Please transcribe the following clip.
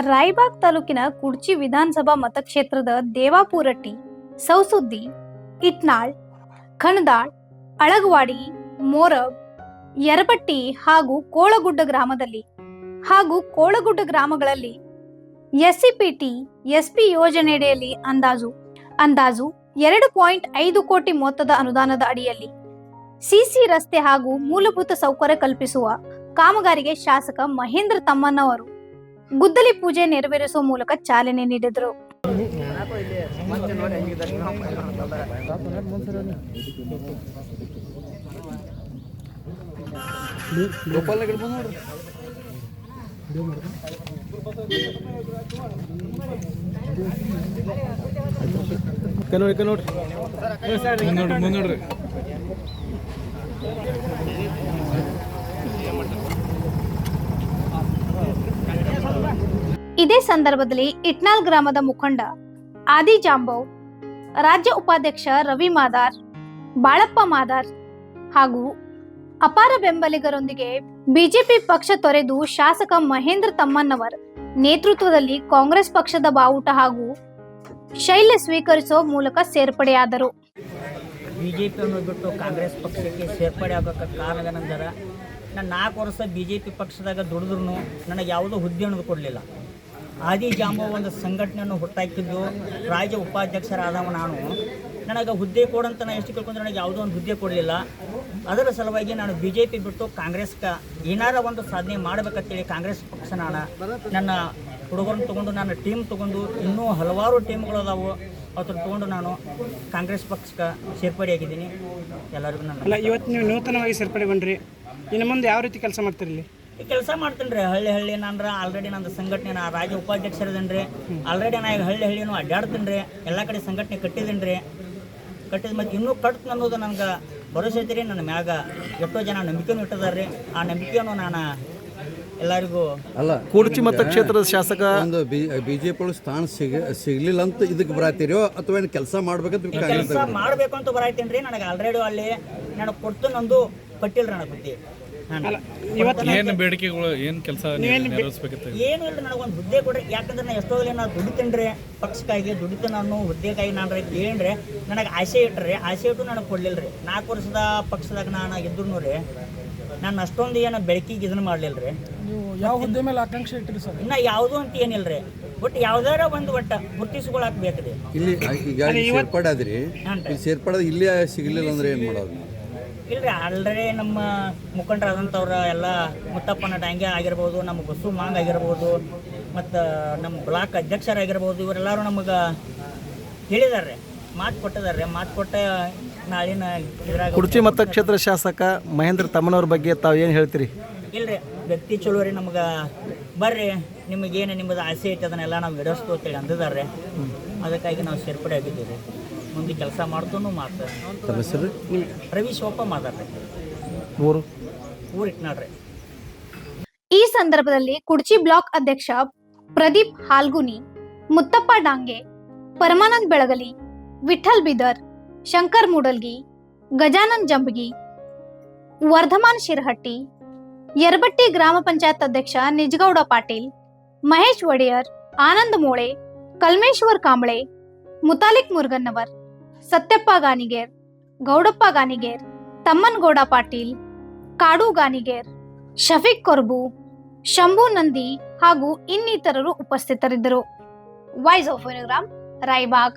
ರಾಯಬಾಗ್ ತಾಲೂಕಿನ ಕುಡ್ಚಿ ವಿಧಾನಸಭಾ ಮತಕ್ಷೇತ್ರದ ದೇವಾಪುರಟ್ಟಿ, ಸೌಸುದ್ದಿ, ಇಟ್ನಾಳ್, ಖಣದಾಳ್, ಅಳಗವಾಡಿ, ಮೋರಬ್ ಯರಬಟ್ಟಿ ಹಾಗೂ ಕೋಳಗುಡ್ಡ ಗ್ರಾಮದಲ್ಲಿ ಹಾಗೂ ಕೋಳಗುಡ್ಡ ಗ್ರಾಮಗಳಲ್ಲಿ ಎಸ್ಸಿಪಿಟಿ, ಎಸ್ಪಿ ಯೋಜನೆಯಡಿಯಲ್ಲಿ ಅಂದಾಜು ಅಂದಾಜು ಎರಡು ಪಾಯಿಂಟ್ ಐದು ಕೋಟಿ ಮೊತ್ತದ ಅನುದಾನದ ಅಡಿಯಲ್ಲಿ ಸಿಸಿ ರಸ್ತೆ ಹಾಗೂ ಮೂಲಭೂತ ಸೌಕರ್ಯ ಕಲ್ಪಿಸುವ ಕಾಮಗಾರಿಗೆ ಶಾಸಕ ಮಹೇಂದ್ರ ತಮ್ಮಣ್ಣವರು ಗುದ್ದಲಿ ಪೂಜೆ ನೆರವೇರಿಸುವ ಮೂಲಕ ಚಾಲನೆ ನೀಡಿದರು. ನೋಡ್ರಿ. ನೋಡ್ರಿ. ಇದೇ ಸಂದರ್ಭದಲ್ಲಿ ಇಟ್ನಾಲ್ ಗ್ರಾಮದ ಮುಖಂಡ ಆದಿ ಜಾಂಬವ್, ರಾಜ್ಯ ಉಪಾಧ್ಯಕ್ಷ ರವಿ ಮಾದಾರ್, ಬಾಳಪ್ಪ ಮಾದಾರ್ ಹಾಗೂ ಅಪಾರ ಬೆಂಬಲಿಗರೊಂದಿಗೆ ಬಿಜೆಪಿ ಪಕ್ಷ ತೊರೆದು ಶಾಸಕ ಮಹೇಂದ್ರ ತಮ್ಮಣ್ಣವರ್ ನೇತೃತ್ವದಲ್ಲಿ ಕಾಂಗ್ರೆಸ್ ಪಕ್ಷದ ಬಾವುಟ ಹಾಗೂ ಶೈಲ್ಯ ಸ್ವೀಕರಿಸುವ ಮೂಲಕ ಸೇರ್ಪಡೆಯಾದರು. ಬಿಜೆಪಿಯನ್ನು ಬಿಟ್ಟು ಕಾಂಗ್ರೆಸ್ ಪಕ್ಷಕ್ಕೆ ಸೇರ್ಪಡೆ ಆಗೋಕ್ಕೆ ಕಾರಣವೇನೆಂದರೆ ನಾನು ನಾಲ್ಕು ವರ್ಷ ಬಿ ಜೆ ಪಿ ಪಕ್ಷದಾಗ ದುಡಿದ್ರು ನನಗೆ ಯಾವುದೂ ಹುದ್ದೆ ಅನ್ನೋದು ಕೊಡಲಿಲ್ಲ. ಆದಿ ಜಾಂಬ ಒಂದು ಸಂಘಟನೆಯನ್ನು ಹುಟ್ಟಾಕಿದ್ದು ರಾಜ್ಯ ಉಪಾಧ್ಯಕ್ಷರಾದವ ನಾನು. ನನಗೆ ಹುದ್ದೆ ಕೊಡಂತ ನಾನು ಎಷ್ಟು ಕೇಳ್ಕೊಂಡ್ರೆ ನನಗೆ ಯಾವುದೋ ಒಂದು ಹುದ್ದೆ ಕೊಡಲಿಲ್ಲ. ಅದರ ಸಲುವಾಗಿ ನಾನು ಬಿ ಜೆ ಪಿ ಬಿಟ್ಟು ಕಾಂಗ್ರೆಸ್ಗೆ ಏನಾರ ಒಂದು ಸಾಧನೆ ಮಾಡಬೇಕಂತೇಳಿ ಕಾಂಗ್ರೆಸ್ ಪಕ್ಷ ನಾನು ನನ್ನ ಹುಡುಗರನ್ನ ತೊಗೊಂಡು ನನ್ನ ಟೀಮ್ ತೊಗೊಂಡು ಇನ್ನೂ ಹಲವಾರು ಟೀಮ್ಗಳು ಅದಾವು. ಅದನ್ನು ತೊಗೊಂಡು ನಾನು ಕಾಂಗ್ರೆಸ್ ಪಕ್ಷಕ್ಕೆ ಸೇರ್ಪಡೆಯಾಗಿದ್ದೀನಿ. ಎಲ್ಲರಿಗೂ ನನ್ನ ಇವತ್ತು ನೀವು ನೂತನವಾಗಿ ಸೇರ್ಪಡೆಗೊಂಡ್ರಿ ಇನ್ನು ಮುಂದೆ ಯಾವ ರೀತಿ ಕೆಲಸ ಮಾಡ್ತೀರಿ ಇಲ್ಲಿ ಕೆಲಸ ಮಾಡ್ತೇನೆ ರೀ ಹಳ್ಳಿ ಹಳ್ಳಿ ನಾನು ಆಲ್ರೆಡಿ ನಂದು ಸಂಘಟನೆ ನಾ ರಾಜ್ಯ ಉಪಾಧ್ಯಕ್ಷರದೇನು ರೀ ಆಲ್ರೆಡಿ ನಾ ಈಗ ಹಳ್ಳಿ ಹಳ್ಳಿನೂ ಅಡ್ಡಾಡ್ತೀನಿ ರೀ ಎಲ್ಲ ಕಡೆ ಸಂಘಟನೆ ಕಟ್ಟಿದ್ದೀನಿ ರೀ ಕಟ್ಟಿದ ಮತ್ತು ಇನ್ನೂ ಕಟ್ತೀನಿ ಅನ್ನೋದು ನನಗೆ ಭರೋಸೆ ಐತಿ ರೀ ನನ್ನ ಮ್ಯಾಗ ಎಷ್ಟೋ ಜನ ನಂಬಿಕೆನೂ ಇಟ್ಟದಾರ ರೀ ಆ ನಂಬಿಕೆಯನ್ನು ನಾನು ಎಲ್ಲರಿಗೂ ಅಲ್ಲ ಕುಡ್ಚಿ ಮತಕ್ಷೇತ್ರದ ಶಾಸಕ ಒಂದು ಬಿಜೆಪಿ ಸ್ಥಾನ ಸಿಗ ಸಿಗ್ಲಿಲ್ಲ ಅಂತ ಇದಕ್ಕೆ ಬರಾತಿರೋ ಅಥವಾ ಏನು ಕೆಲಸ ಮಾಡ್ಬೇಕಂತ ಕೆಲಸ ಮಾಡಬೇಕು ಅಂತ ಬರಾಯ್ತೀನಿ ರೀ ನನಗೆ ಆಲ್ರೆಡಿ ಅಲ್ಲಿ ನನಗೆ ಕೊಡ್ತು ನಂದು ಕಟ್ಟಿಲ್ಲ ನನಗೆ ಬುದ್ಧಿ. ನಾನು ಏನು ಬೇಡಿಕೆಗಳು ಏನು ಕೆಲಸ ನೆರವೇರಿಸ್ಬೇಕಿತ್ತು ಏನು ಇಲ್ಲ ನನಗೆ ಒಂದು ಹುದ್ದೆ ಕೊಡ್ರಿ ಯಾಕಂದ್ರೆ ನಾನು ಎಷ್ಟೋ ನಾನು ದುಡಿತೇನ್ರಿ ರೀ ಪಕ್ಷಕ್ಕಾಗಿ ದುಡಿತ ನಾನು ಹುದ್ದೆಗಾಗಿ ನಾನು ಕೇಳ್ರೆ ನನಗೆ ಆಸೆ ಇಟ್ರಿ ಆಸೆ ಇಟ್ಟು ನನಗೆ ಕೊಡಲಿಲ್ಲ ರೀ ನಾಲ್ಕು ವರ್ಷದ ಪಕ್ಷದಾಗ ನಾನು ಇದ್ರು ರೀ ನಾನು ಅಷ್ಟೊಂದು ಏನು ಬೆಳಕಿಗೆ ಇದನ್ನ ಮಾಡಲಿಲ್ಲ ರೀ ಯಾವ ಹುದ್ದೆ ಮೇಲೆ ಆಕಾಂಕ್ಷೆ ಇಟ್ಟಿರಿ ಸರ್? ಇನ್ನ ಯಾವುದು ಅಂತ ಏನಿಲ್ಲ ರೀ ಒಟ್ಟು ಯಾವ್ದಾರ ಒಂದು ಒಟ್ಟ ಗುರ್ತಿಸ್ಕೊಳಕ್ ಬೇಕ್ರಿ ರೀ. ಇಲ್ಲಿ ಈಗ ಇಲ್ಲಿ ಸೇರ್ಪಡೆ ಆದ್ರಿ ಇಲ್ಲಿ ಸೇರ್ಪಡೆ ಇಲ್ಲೇ ಸಿಗ್ಲಿಲ್ಲ ಅಂದ್ರೆ ಏನು ಮಾಡೋದು? ಇಲ್ರಿ ಆಲ್ರೆಡಿ ನಮ್ಮ ಮುಖಂಡರಾದಂಥವ್ರ ಎಲ್ಲ ಮುತ್ತಪ್ಪನ ಡಾಂಗೆ ಆಗಿರ್ಬೋದು ನಮ್ಮ ಬಸ್ಸು ಮಾಂಗ್ ಆಗಿರ್ಬೋದು ಮತ್ತು ನಮ್ಮ ಬ್ಲಾಕ್ ಅಧ್ಯಕ್ಷರಾಗಿರ್ಬೋದು ಇವರೆಲ್ಲರೂ ನಮಗೆ ಹೇಳಿದಾರೆ ಮಾತು ಕೊಟ್ಟಿದ್ದಾರೆ ಮಾತು ಕೊಟ್ಟ ನಾಳಿನ ಇದ್ರಾಗ ಕುಡ್ಚಿ ಮತಕ್ಷೇತ್ರ ಶಾಸಕ ಮಹೇಂದ್ರ ತಮ್ಮನವ್ರ ಬಗ್ಗೆ ತಾವು ಏನು ಹೇಳ್ತೀರಿ? ಇಲ್ರಿ ವ್ಯಕ್ತಿ ಚಲೋ ರೀ ನಮ್ಗೆ. ಬರ್ರಿ ನಿಮಗೇನು ನಿಮ್ಮದು ಆಸೆ ಐತೆ ಅದನ್ನೆಲ್ಲ ನಾವು ವಿಡಿಯೋಸ್ತು ಅಂತೇಳಿ ಅಂದಿದ್ದಾರೆ ಅದಕ್ಕಾಗಿ ನಾವು ಸೇರ್ಪಡೆ ಆಗಿದ್ದೀವಿ. ಮುಂದೆ ಕೆಲಸ ಮಾಡ್ತೂ ಮಾಡ್ತಾರೆ ತಮ್ಮ ಹೆಸರು? ರವಿ ಶಿವಪ್ಪ ಮಾತಾಡ್ರಿ. ಊರು? ಊರು ಇಟ್ನಾಡ್ರಿ. ಈ ಸಂದರ್ಭದಲ್ಲಿ ಕುಡ್ಚಿ ಬ್ಲಾಕ್ ಅಧ್ಯಕ್ಷ ಪ್ರದೀಪ್ ಹಾಲ್ಗುನಿ ಮುತ್ತಪ್ಪ ಡಾಂಗೆ ಪರಮಾನಂದ್ ಬೆಳಗಲಿ ವಿಠಲ್ ಬಿದರ್ ಶಂಕರ್ ಮೂಡಲ್ಗಿ ಗಜಾನಂದ್ ಜಂಬಗಿ ವರ್ಧಮಾನ್ ಶಿರಹಟ್ಟಿ ಯರಬಟ್ಟಿ ಗ್ರಾಮ ಪಂಚಾಯತ್ ಅಧ್ಯಕ್ಷ ನಿಜಗೌಡ ಪಾಟೀಲ್ ಮಹೇಶ್ ಒಡೆಯರ್ ಆನಂದ್ ಮೋಳೆ ಕಲ್ಮೇಶ್ವರ್ ಕಾಂಬಳೆ ಮುತಾಲಿಕ್ ಮುರುಗನ್ನವರ್. ಸತ್ಯಪ್ಪ ಗಾನಿಗೇರ್ ಗೌಡಪ್ಪ ಗಾನಿಗೇರ್ ತಮ್ಮನ್ಗೌಡ ಪಾಟೀಲ್ ಕಾಡು ಗಾನಿಗೇರ್ ಶಫೀಕ್ ಕೊರ್ಬು, ಶಂಭು ನಂದಿ ಹಾಗೂ ಇನ್ನಿತರರು ಉಪಸ್ಥಿತರಿದ್ದರು. Voice of Raibag